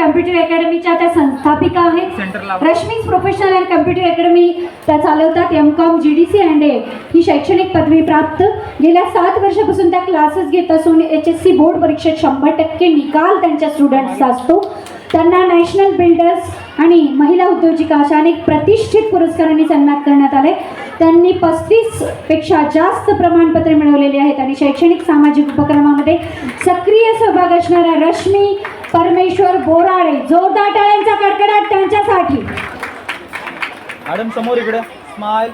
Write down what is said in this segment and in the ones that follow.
Computer अकॅडमीच्या त्या संस्थापिका आहेत. Rashmi's professional and computer academy त्या चालवतात. M Com G D C and A ही शैक्षणिक पदवी प्राप्त. गेल्या सात वर्षापासून त्या क्लासेस घेत असून एच एस सी बोर्ड परीक्षेत शंभर टक्के निकाल त्यांच्या स्टुडंट्सचा असतो. त्यांना नॅशनल बिल्डर्स आणि महिला उद्योजिका अशा अनेक प्रतिष्ठित पुरस्कारांनी सन्मानित करण्यात आले त्यांनी पस्तीसपेक्षा जास्त प्रमाणपत्रे मिळवलेली आहेत आणि शैक्षणिक सामाजिक उपक्रमामध्ये सक्रिय सहभाग असणाऱ्या रश्मी परमेश्वर बोराडे जोरदार टाळ्यांचा कडकडाट त्यांच्यासाठी. मॅडम समोर इकडे. स्माइल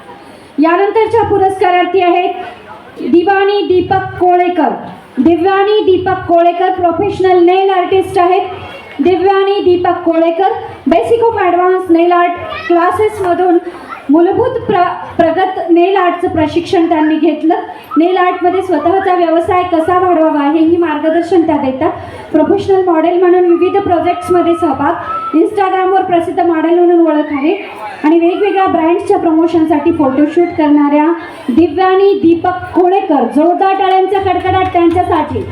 यानंतरच्या पुरस्कारार्थी आहेत Diwani Deepak Kolekar. Divyani Deepak Kolekar professional nail artist आहेत. Divyani Deepak Kolekar basic of advance nail art क्लासेसमधून मूलभूत प्र प्रगत नेल आर्टचं प्रशिक्षण त्यांनी घेतलं. नेल आर्टमध्ये स्वतःचा व्यवसाय कसा वाढवावा हेही मार्गदर्शन त्या देतात. प्रोफेशनल मॉडेल म्हणून विविध प्रोजेक्ट्समध्ये सहभाग. इंस्टाग्रामवर प्रसिद्ध मॉडेल म्हणून ओळख आहे. आणि वेगवेगळ्या ब्रँड्सच्या प्रमोशनसाठी फोटोशूट करणाऱ्या दिव्यानी दीपक खोळेकर जोरदार टाळ्यांचा कडकडाट त्यांच्यासाठी.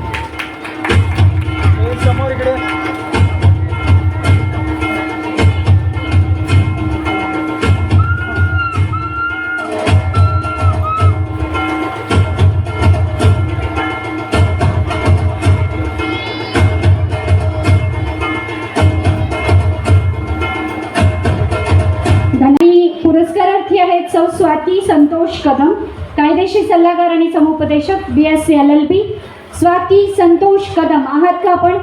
उपदेशक B S C L L B Swati Santosh Kadam आहात का आपण?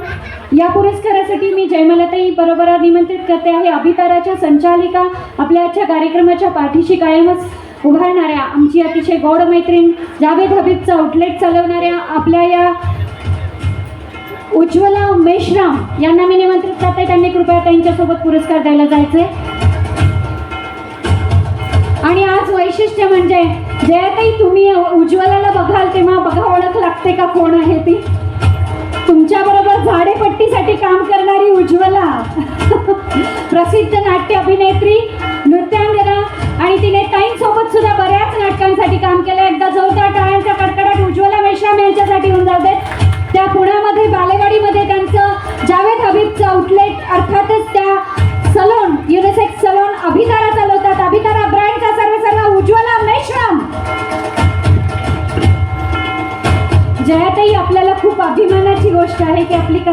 या पुरस्कारासाठी मी जयमलताई बरोबर निमंत्रित करते आहे. अभिताराच्या संचालिका आपल्या आजच्या कार्यक्रमाच्या पाठीशी कायमच उभारणाऱ्या आमची अतिशय गौड मैत्रीण जावेद हबीबचा आउटलेट चालवणाऱ्या आपल्या या उज्ज्वला मेश्राम यांना मी निमंत्रित करते. त्यांनी कृपया त्यांच्यासोबत पुरस्कार द्यायला जायचे आणि आज वैशिष्ट्य म्हणजे जयाताई तुम्ही उज्ज्वलाला बघाल तेव्हा बघा ओळख लागते का कोण आहे ती? तुमच्याबरोबर झाडेपट्टीसाठी काम करणारी उज्ज्वला. प्रसिद्ध नाट्य अभिनेत्री नृत्यांगना आणि तिने ताईंसोबत सुद्धा बऱ्याच नाटकांसाठी काम केलं. एकदा जोरदार टाळ्यांचा कडकडाट उज्ज्वला मेश्राम यांच्यासाठी होऊन जाऊ देत.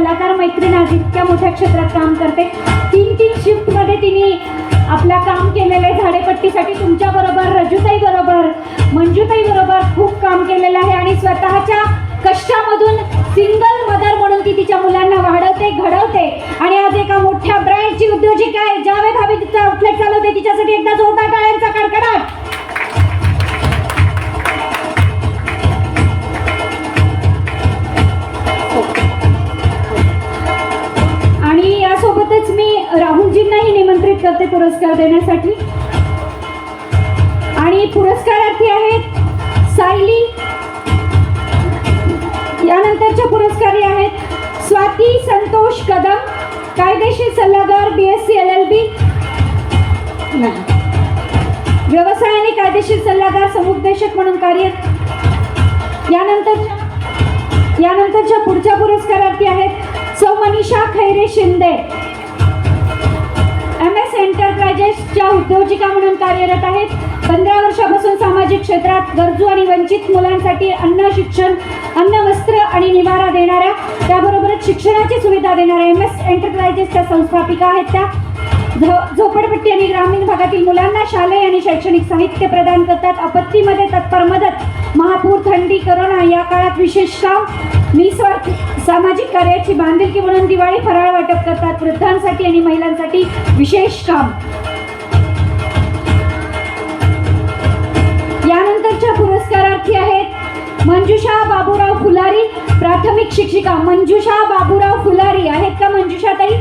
कलाकार मैत्रीण आज इतक्या मोठ्या क्षेत्रात काम करते. तीन तीन शिफ्टमध्ये तिने आपलं काम केलेलं आहे झाडेपट्टीसाठी तुमच्याबरोबर रजूताई बरोबर मंजूताई बरोबर खूप काम केलेलं आहे आणि स्वतःच्या कष्टामधून सिंगल मदर म्हणून ती तिच्या मुलांना वाढवते घडवते. आणि आज एका मोठ्या ब्रँडची उद्योजिका आहे. जावेद हबीब तिचा आउटलेट चालवते तिच्यासाठी एकदा जोरदार टाळ्यांचा कडकडाट. करते पुरस्कार देण्यासाठी. आणि पुरस्कारार्थी आहेत सायली. यानंतरच्या पुरस्कारी आहेत स्वाती संतोष कदम कायदेशीर सल्लागार B S C L L B व्यवसाय आणि कायदेशीर सल्लागार समुपदेशक म्हणून कार्य यानंतरच्या यानंतरच्या पुढच्या पुरस्कारार्थी आहेत सौ मनीषा खैरे शिंदे. एम एस एंटरप्राइजेसच्या उद्योजिका म्हणून कार्यरत आहेत. पंधरा वर्षापासून सामाजिक क्षेत्रात गरजू आणि वंचित मुलांसाठी अन्न शिक्षण अन्न वस्त्र आणि निवारा देणाऱ्या त्याबरोबरच शिक्षणाची सुविधा देणाऱ्या एम एस एंटरप्राइजेसच्या संस्थापिका आहेत त्या. झोपडपट्टी आणि ग्रामीण भागातील मुलांना शालेय आणि शैक्षणिक साहित्य प्रदान करतात. आपत्तीमध्ये तत्पर मदत महापूर थंडी करोना या काळात विशेष काम निस्वार्थ सामाजिक कार्याची बांधिलकी म्हणून दिवाळी फराळ वाटप करतात. वृद्धांसाठी आणि महिलांसाठी विशेष काम. यानंतरच्या पुरस्कारार्थी आहेत मंजुषा बाबूराव फुलारी प्राथमिक शिक्षिका मंजुषा बाबूराव फुलारी. आहेत का मंजुषा ताई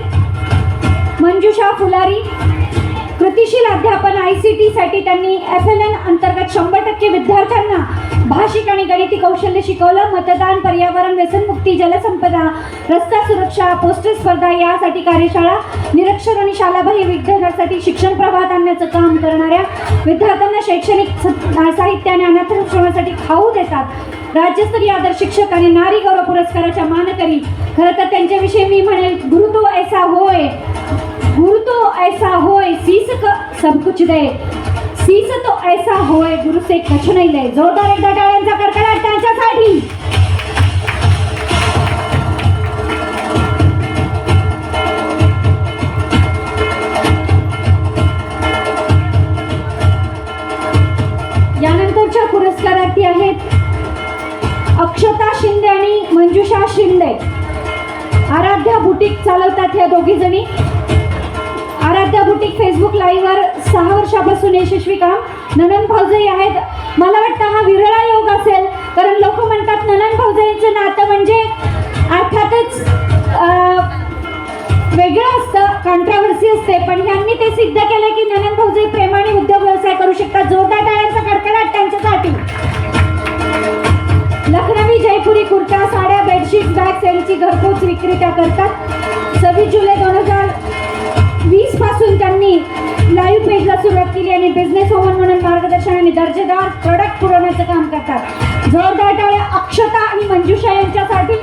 मंजुषा फुलारी कृतिशील अध्यापन आय सी टीसाठी त्यांनी एफ एल एन अंतर्गत शंभर टक्के विद्यार्थ्यांना भाषिक आणि गणिती कौशल्य शिकवलं. मतदान पर्यावरण व्यसनमुक्ती जलसंपदा रस्ता सुरक्षा पोस्टर स्पर्धा यासाठी कार्यशाळा निरक्षर आणि शालाबाह्य विद्यार्थ्यांसाठी शिक्षण प्रवाहात आणण्याचं काम करणाऱ्या विद्यार्थ्यांना शैक्षणिक साहित्याने अनाथ आणि अनाथाश्रमासाठी खाऊ देतात. राज्यस्तरीय आदर्श शिक्षक आणि नारी गौरव पुरस्काराच्या मानकरी. खरं तर त्यांच्याविषयी मी म्हणेल गुरुत्व ऐसा होय. गुरु तो ऐसा होय सीस क सब कुछ दे। सीस तो ऐसा होय गुरु से कछ नाही लय जोरदार एकदा टाळ्यांचा कडकडाट त्यांच्यासाठी। यानंतरच्या पुरस्कारार्थी आहेत अक्षता शिंदे आणि मंजुषा शिंदे. आराध्या बुटीक चालवतात या दोघी जणी आराध्या बुटीक फेसबुक लाईव्हवर सहा वर्षापासून यशस्वी काम ननन भाऊजाई आहेत. मला वाटतं हा विरळा योग असेल. कारण लोक म्हणतात ननन भाऊजाईंचं नातं म्हणजे अर्थातच वेगळं असतं कॉन्ट्रावर्सी असते. पण ह्यांनी ते सिद्ध केलं की ननन भाऊजाई प्रेमाने उद्योग व्यवसाय करू शकतात. जोरदार टाळ्यांचा कडकडाट त्यांच्यासाठी. लखनवी जयपुरी कुर्ता साड्या बेडशीट बॅग सेलची घरपोच विक्रेत्या करतात. सव्वीस जुलै दोन हजार सुरुवात केली आणि बिझनेस वुमन म्हणून मार्गदर्शन आणि दर्जेदार प्रोडक्ट पुरवण्याचं काम करतात. जोरदार टाळ्या अक्षता आणि मंजुषा यांच्यासाठी.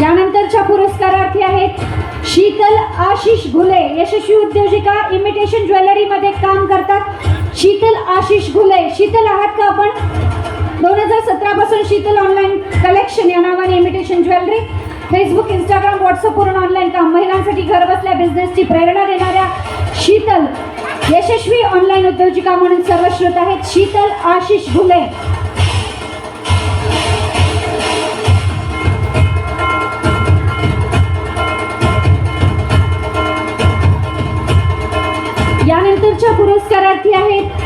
यानंतरच्या पुरस्कारार्थी आहेत शीतल आशिष घुले. यशस्वी उद्योजिका इमिटेशन ज्वेलरीमध्ये काम करतात शीतल आशिष घुले. शीतल आहात का आपण? दोन हजार सतरा पासून शीतल ऑनलाईन कलेक्शन या नावाने इमिटेशन ज्वेलरी फेसबुक इंस्टाग्राम व्हॉट्सअपवरून ऑनलाईन काम. महिलांसाठी घर बसल्या बिझनेसची प्रेरणा देणाऱ्या शीतल यशस्वी ऑनलाईन उद्योजिका म्हणून सर्वश्रुत आहेत शीतल आशिष भुले. यानंतरच्या पुरस्कारार्थी आहेत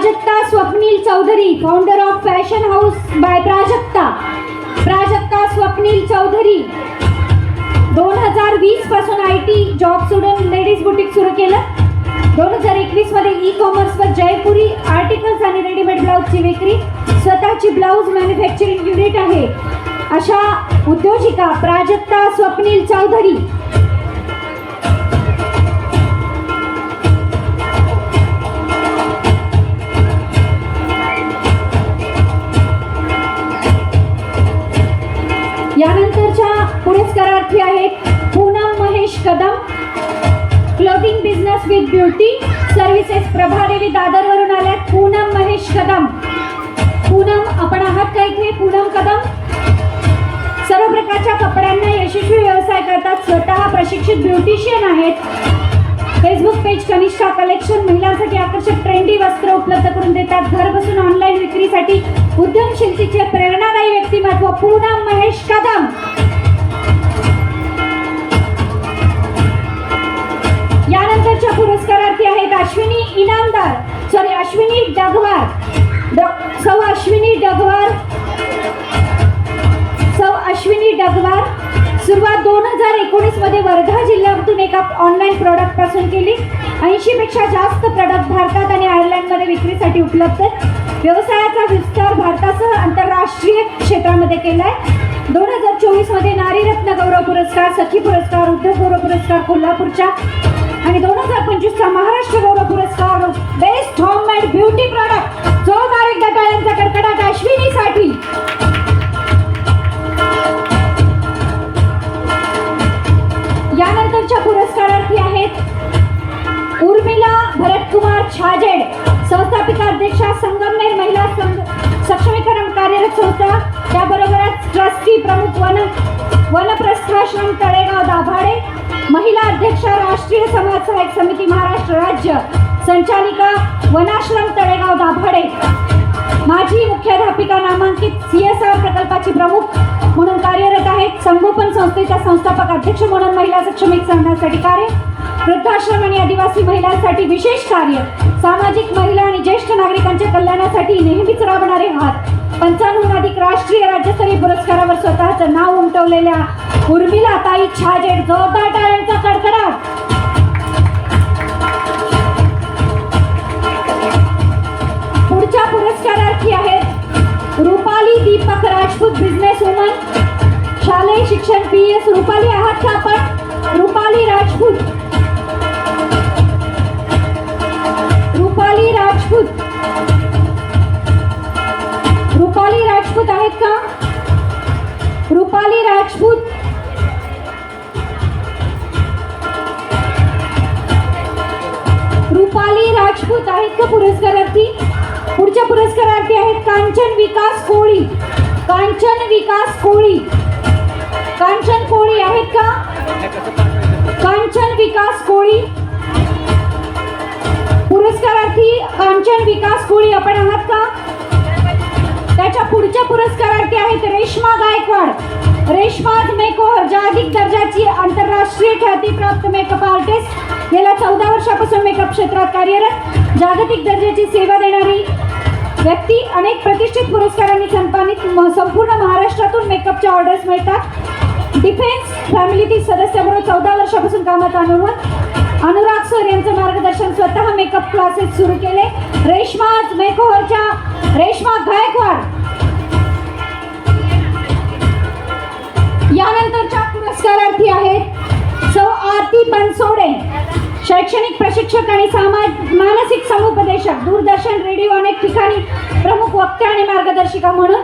Prajakta Swapnil Chaudhari founder of fashion house by Prajakta. Prajakta Swapnil Chaudhari. दोन हजार वीसपासून आय टी जॉब सोडून लेडीज बुटीक सुरू केलं. दोन हजार एकवीसमध्ये ई कॉमर्सवर जयपुरी आर्टिकल्स आणि रेडीमेड ब्लाऊजची विक्री. स्वतःची ब्लाऊज मॅन्युफॅक्चरिंग युनिट आहे. अशा उद्योजिका प्राजक्ता स्वप्नील चौधरी. यानंतरच्या पुरस्कारार्थी आहेत Poonam Mahesh Kadam clothing business with beauty services Prabhadevi दादरवरून आल्यात. पूनम महेश कदम. पूनम आपण आहात का इथे? पूनम कदम. सर्व प्रकारच्या कपड्यांना यशस्वी व्यवसाय करतात. स्वतः प्रशिक्षित ब्युटिशियन आहेत. फेसबुक पेज कनिष्ठा कलेक्शन महिलांसाठी आकर्षक ट्रेंडी वस्त्र उपलब्ध करून देतात. घर बसून ऑनलाईन विक्रीसाठी उद्यमशीलतेचे प्रेरणादायी व्यक्तिमत्व. पूनम महेश कदम. यानंतरच्या पुरस्कारार्थी आहेत अश्विनी इनामदार. सॉरी अश्विनी डगवार. ड- सौ अश्विनी डगवार. सौ अश्विनी डगवार. सुरुवात दोन हजार एकोणीसमध्ये वर्धा जिल्ह्यातून एका ऑनलाईन प्रॉडक्टपासून केली. ऐंशीपेक्षा जास्त प्रॉडक्ट भारतात आणि आयर्लंडमध्ये विक्रीसाठी उपलब्ध आहेत. व्यवसायाचा विस्तार भारतासह आंतरराष्ट्रीय क्षेत्रामध्ये केला आहे दोन हजार चोवीसमध्ये नारीरत्न गौरव पुरस्कार सखी पुरस्कार उद्योग गौरव पुरस्कार कोल्हापूरच्या आणि दोन हजार पंचवीसचा महाराष्ट्र गौरव पुरस्कार best home and beauty product जोरदार एकदा टाळ्यांचा कडकडाट अश्विनीसाठी. छाजेड संस्थापिका अध्यक्षा संगमनेर महिला संघ सक्षमीकरण कार्यरत संस्था त्याबरोबरच ट्रस्टी प्रमुख वन वनप्रस्थाश्रम तळेगाव दाभाडे महिला अध्यक्षा राष्ट्रीय समाज सहाय्यक समिती महाराष्ट्र राज्य संचालिका वनाश्रम तळेगाव दाभाडे. माजी मुख्याध्यापिका नामांकित सी एस आर प्रकल्पाची प्रमुख म्हणून कार्यरत आहेत. संगोपन संस्थेच्या संस्थापक अध्यक्ष म्हणून महिला सक्षमीकरणासाठी कार्य वृद्धाश्रम आणि आदिवासी महिलांसाठी विशेष कार्य. सामाजिक महिला आणि ज्येष्ठ नागरिकांच्या कल्याणासाठी नेहमीच राबणारे हात. पंचाण्णव अधिक राष्ट्रीय राज्यस्तरीय पुरस्कारावर स्वतःचं नाव उमटवलेल्या उर्मिला ताई छाजेड जोरदार टाळ्यांचा कडकडाट पुढच्या पुरस्कारार्थी आहेत रुपाली दीपक राजपूत बिझनेस वुमन शालेय शिक्षण पी एस रुपाली आहात का आपण? रुपाली राजपूत. रुपाली राजपूत आहेत का? रुपाली राजपूत? रुपाली राजपूत आहेत का पुरस्कारार्थी? पुढच्या पुरस्कारार्थी आहेत कांचन विकास कोळी. कांचन विकास कोळी. कांचन कोळी आहेत का? कांचन विकास कोळी. पुरस्कारार्थी कांचन विकास कोळी आपण आहात का? त्याच्या पुढच्या पुरस्कारार्थी आहेत रेश्मा गायकवाड. रेश्मा मेकओव्हर जागतिक दर्जाची आंतरराष्ट्रीय ख्यातीप्राप्त मेकअप आर्टिस्ट. गेल्या चौदा वर्षापासून मेकअप क्षेत्रात कार्यरत जागतिक दर्जाची सेवा देणारी व्यक्ती अनेक प्रतिष्ठित पुरस्कारांनी सन्मानित म- संपूर्ण महाराष्ट्रातून मेकअपच्या ऑर्डर्स मिळतात. डिफेन्स फॅमिलीतील सदस्याबरोबर चौदा वर्षापासून कामात अनुभव अनुराग सर यांचं मार्गदर्शन स्वतः मेकअप क्लासेस सुरू केले. रेश्मा मेकओव्हरच्या रेश्मा गायकवाड. यानंतरच्या पुरस्कारार्थी आहेत सौ आरती बनसोडे शैक्षणिक प्रशिक्षक आणि सामाज मानसिक समुपदेशक दूरदर्शन रेडिओ अनेक ठिकाणी प्रमुख वक्त्या आणि मार्गदर्शिका म्हणून.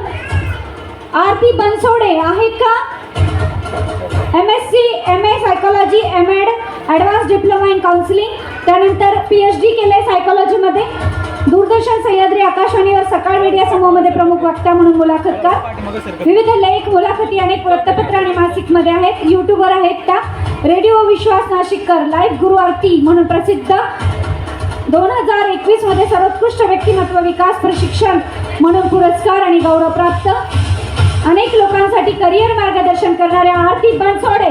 आरती बनसोडे आहेत का? M S C M A psychology M Ed advance diploma in counselling त्यानंतर पी एच डी केलं आहे सायकोलॉजीमध्ये दूरदर्शन सह्याद्री आकाशवाणीवर सकाळ मीडिया समूहामध्ये प्रमुख वक्ता म्हणून मुलाखतकार विविध लेख मुलाखती अनेक वृत्तपत्र आणि मासिकमध्ये आहेत. युट्यूबवर आहेत त्या. रेडिओ विश्वास नाशिककर लाईव्ह गुरु आरती म्हणून प्रसिद्ध. दोन हजार एकवीसमध्ये सर्वोत्कृष्ट व्यक्तिमत्व विकास प्रशिक्षण म्हणून पुरस्कार आणि गौरव प्राप्त अनेक लोकांसाठी करिअर मार्गदर्शन करणाऱ्या आरती बनसोडे